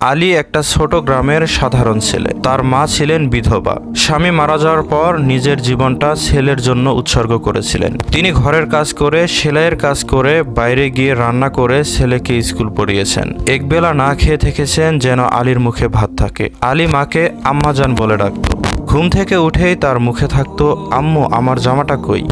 আলী একটা ছোট গ্রামের সাধারণ ছেলে। তার মা ছিলেন বিধবা। স্বামী মারা যাওয়ার পর নিজের জীবনটা ছেলের জন্য উৎসর্গ করেছিলেন। তিনি ঘরের কাজ করে, সেলাইয়ের কাজ করে, বাইরে গিয়ে রান্না করে ছেলেকে স্কুল পড়িয়েছেন। একবেলা না খেয়ে থেকেছেন যেন আলীর মুখে ভাত থাকে। আলী মাকে আম্মাজান বলে ডাকতো। ঘুম থেকে উঠেই তার মুখে থাকতো, আম্মু, আমার জামাটা কই?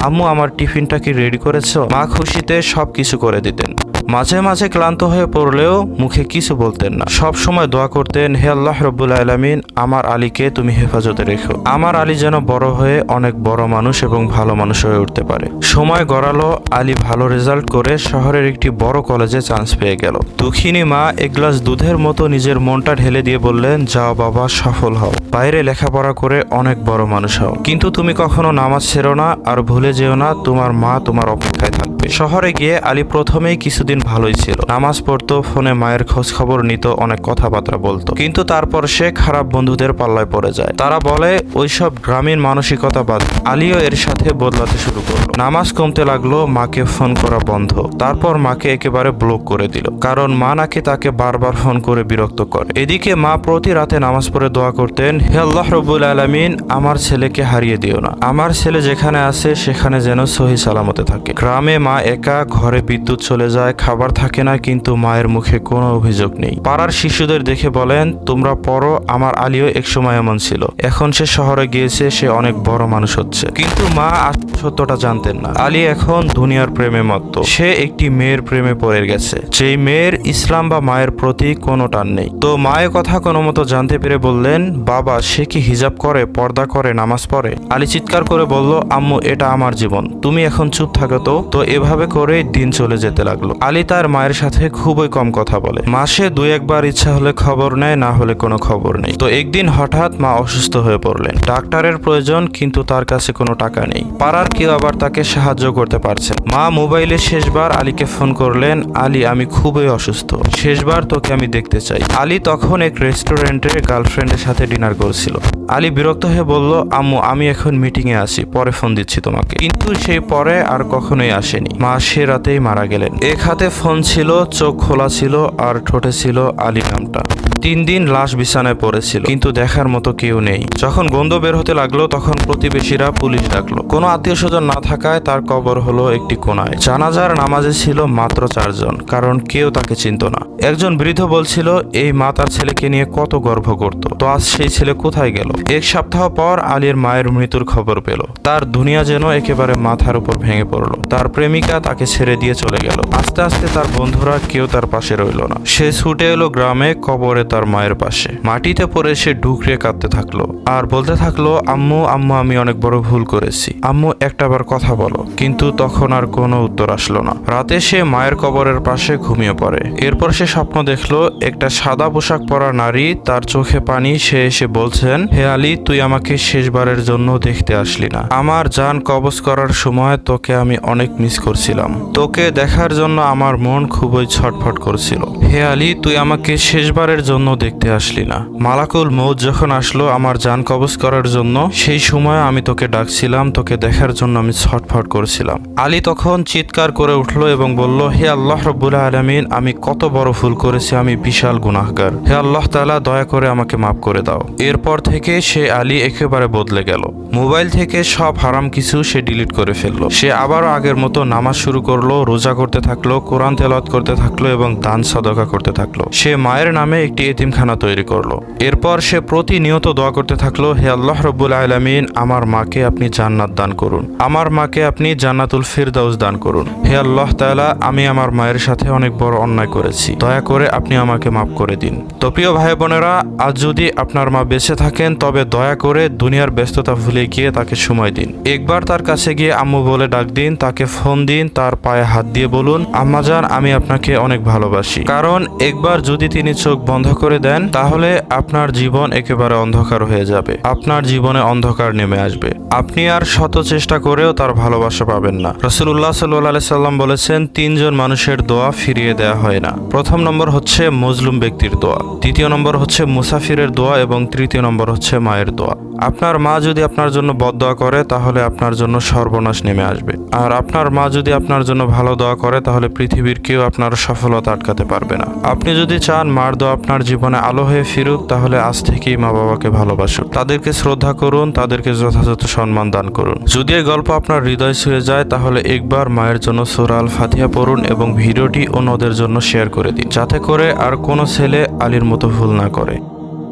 আম্মু, আমার টিফিনটা কি রেডি করেছ? মা খুশিতে সব কিছু করে দিতেন। মাঝে মাঝে ক্লান্ত হয়ে পড়লেও মুখে কিছু বলতেন না। সব সময় দোয়া করতেন, হে আল্লাহ রব্বুল আলমিন, আমার আলীকে তুমি হেফাজতে রেখো। আমার আলী যেন বড় হয়ে অনেক বড় মানুষ এবং ভালো মানুষ হয়ে উঠতে পারে। সময় গড়ালো, আলী ভালো রেজাল্ট করে শহরের একটি বড় কলেজে চান্স পেয়ে গেল। দুঃখিনী মা এক গ্লাস দুধের মতো নিজের মনটা ঢেলে দিয়ে বললেন, যাও বাবা, সফল হও। বাইরে লেখাপড়া করে অনেক বড় মানুষ হও। কিন্তু তুমি কখনো নামাজ ছেড়ো না আর ভুলে যেও না, তোমার মা তোমার অপেক্ষায় থাকবে শহরে গিয়ে আলী প্রথমেই কিছুদিন ভালোই ছিল। নামাজ পড়তো, ফোনে মায়ের খোঁজ খবর নিত, অনেক কথাবার্তা বলতো। কিন্তু তারপর সে খারাপ বন্ধুদের পাল্লায় পড়ে যায়। তারা বলে, ওইসব গ্রামীণ মানসিকতা বাদ। আলীও এর সাথে বদলাতে শুরু করল। নামাজ কমতে লাগল, মাকে ফোন করা বন্ধ। তারপর মাকে একেবারে ব্লক করে দিল। কারণ মা নাকি তাকে বারবার ফোন করে বিরক্ত করে। এদিকে মা প্রতি রাতে নামাজ পড়ে দোয়া করতেন, হে আল্লাহ রবুল আলমিন, আমার ছেলেকে হারিয়ে দিও না। আমার ছেলে যেখানে আছে, সেখানে যেন সহি সালামতে থাকে। গ্রামে মা একা ঘরে বিদ্যুৎ চলে যায়, খাবার থাকে না, কিন্তু মায়ের মুখে কোনো অভিযোগ নেই। পাড়ার শিশুদের দেখে বলেন, তোমরা পড়ো, আমার আলীও একসময় এমন ছিল। এখন সে শহরে গিয়েছে, সে অনেক বড় মানুষ হচ্ছে। কিন্তু মা সত্যটা জানতেন না। আলী এখন দুনিয়ার প্রেমে মত্ত। সে একটি মেয়ের প্রেমে পড়ে গেছে। যেই মেয়ের ইসলাম বা মায়ের প্রতি কোনো টান নেই। তো মায়ের কথা কোনো মতো জানতে পেরে বললেন, বাবা, সে কি হিজাব করে, পর্দা করে, নামাজ পড়ে? আলী চিৎকার করে বলল, আম্মু, এটা আমার জীবন। তুমি এখন চুপ থাকো তো। তো এভাবে করেই দিন চলে যেতে লাগল। আলী তার মায়ের সাথে খুবই কম কথা বলে। মাসে দুই একবার ইচ্ছা হলে খবর নেয়, না হলে কোনো খবর নেই। তো একদিন হঠাৎ মা অসুস্থ হয়ে পড়লেন। ডাক্তারের প্রয়োজন, কিন্তু তার কাছে কোনো টাকা নেই। পাড়ার কেউ আবার তাকে সাহায্য করতে পারছে মা মোবাইলে শেষবার আলীকে ফোন করলেন, আলী, আমি খুবই অসুস্থ। শেষবার তোকে আমি দেখতে চাই। আলী তখন এক রেস্টুরেন্টে গার্লফ্রেন্ডের সাথে ডিনার করছিল। আলী বিরক্ত হয়ে বলল, আম্মু, আমি এখন মিটিংয়ে আছি, পরে ফোন দিচ্ছি তোমাকে। কিন্তু সেই পরে আর কখনোই আসেনি। মা সে রাতেই মারা গেলেন। এক হাতে ফোন ছিল, চোখ খোলা ছিল, আর ঠোঁটে ছিল আলী নামটা তিন দিন লাশ বিছানায় পড়েছিল, কিন্তু দেখার মতো কেউ নেই। যখন গন্ধ বের হতে লাগল, তখন প্রতিবেশীরা পুলিশ ডাকলো। কোনো আত্মীয় স্বজন না থাকায় তার কবর হলো একটি কোনায়। জানাজার নামাজে ছিল মাত্র চারজন, কারণ কেউ তাকে চিনত না। একজন বৃদ্ধ বলছিল, এই মা তার ছেলেকে নিয়ে কত গর্ব করত। তো আজ সেই ছেলে কোথায় গেল? এক সপ্তাহ পর আলীর মায়ের মৃত্যুর খবর পেল। তার দুনিয়া যেন একেবারে মাথার উপর ভেঙে পড়ল। তার প্রেমিকা তাকে ছেড়ে দিয়ে চলে গেল। আস্তে আস্তে তার বন্ধুরা কেউ তার পাশে রইল না। সে ছুটে এলো গ্রামে, কবরে তার মায়ের পাশে। মাটিতে পড়ে সে ডুকরে কাঁদতে থাকল। আর বলতে থাকল, আম্মু আম্মু, আমি অনেক বড় ভুল করেছি। আম্মু, একটাবার কথা বলো। কিন্তু তখন আর কোনো উত্তর আসলো না। রাতে সে মায়ের কবরের পাশে ঘুমিয়ে পড়ে। এরপর সে স্বপ্ন দেখল, একটা সাদা পোশাক পরা নারী তার চোখে পানি সে এসে বলছেন, হে আলী, তুই আমাকে শেষবারের জন্য দেখতে আসলি না। আমার যান কবজ করার সময় তোকে আমি অনেক মিস করছিলাম। তোকে দেখার জন্য আমার মন খুবই ছটফট করছিল। হে আলী, তুই আমাকে শেষবারের জন্য দেখতে আসলি না। মালাকুল মৌত যখন আসলো আমার যান কবজ করার জন্য, সেই সময় আমি তোকে ডাকছিলাম, তোকে দেখার জন্য আমি ছটফট করছিলাম। আলী তখন চিৎকার করে উঠল এবং বলল, হে আল্লাহ রব্বুল আলমিন, আমি কত বড় ভুল করেছি, আমি বিশাল গুনাহগার। হে আল্লাহ তাআলা, দয়া করে আমাকে মাফ করে দাও। এরপর থেকে সে আলী একেবারে বদলে গেল। মোবাইল থেকে সব হারাম কিছু সে ডিলিট করে ফেলল। সে আবারও আগের মতো নামাজ শুরু করল, রোজা করতে থাকল, কোরআন তেলাওয়াত করতে থাকল এবং দান সদকা করতে থাকল। সে মায়ের নামে একটি এতিমখানা তৈরি করল। এরপর সে প্রতিনিয়ত দোয়া করতে থাকল, হে আল্লাহ রব্বুল আলমিন, আমার মাকে আপনি জান্নাত দান করুন। আমার মাকে আপনি জান্নাতুল ফিরদাউস দান করুন। হে আল্লাহ তাআলা, আমি আমার মায়ের সাথে অনেক বড় অন্যায় করেছি। দয়া করে আপনি আমাকে মাফ করে দিন। তো প্রিয় ভাই বোনেরা, আজ যদি আপনার মা বেঁচে থাকেন, তবে দয়া করে দুনিয়ার ব্যস্ততা ভুলে গিয়ে তাকে সময় দিন। একবার তার কাছে গিয়ে আম্মু বলে ডাক দিন, তাকে ফোন দিন, তার পায়ে হাত দিয়ে বলুন আম্মাজান আমি আপনাকে অনেক ভালোবাসি। কারণ একবার যদি তিনি চোখ বন্ধ করে দেন, তাহলে আপনার জীবন একেবারে অন্ধকার হয়ে যাবে। আপনার জীবনে অন্ধকার নেমে আসবে। আপনি আর শত চেষ্টা করেও তার ভালোবাসা পাবেন না। রসুল্লাহ সাল্লি সাল্লাম বলেছেন, তিনজন মানুষের দোয়া ফিরিয়ে দেয়া হয় না। প্রথম নম্বর হচ্ছে মজলুম ব্যক্তির দোয়া, দ্বিতীয় নম্বর হচ্ছে মুসাফিরের দোয়া এবং তৃতীয় নম্বর হচ্ছে মায়ের দোয়া। আপনার মা যদি আপনার জন্য বদদোয়া করে, তাহলে আপনার জন্য সর্বনাশ নেমে আসবে। আর আপনার মা যদি আপনার জন্য ভালো দোয়া করে, তাহলে পৃথিবীর কেউ আপনার সফলতা আটকাতে পারবে না। আপনি যদি চান মার দোয়া আপনার জীবনে আলো হয়ে ফিরুক, তাহলে আজ থেকেই মা বাবাকে ভালোবাসুন। তাদেরকে শ্রদ্ধা করুন, তাদেরকে যথাযথ সম্মান দান করুন। যদি এই গল্প আপনার হৃদয় ছুঁয়ে যায়, তাহলে একবার মায়ের জন্য সুরাল ফাতিহা পড়ুন এবং ভিডিওটি অন্যদের জন্য শেয়ার করে দিন, যাতে করে আর কোনো ছেলে আলীর মতো ভুল না করে।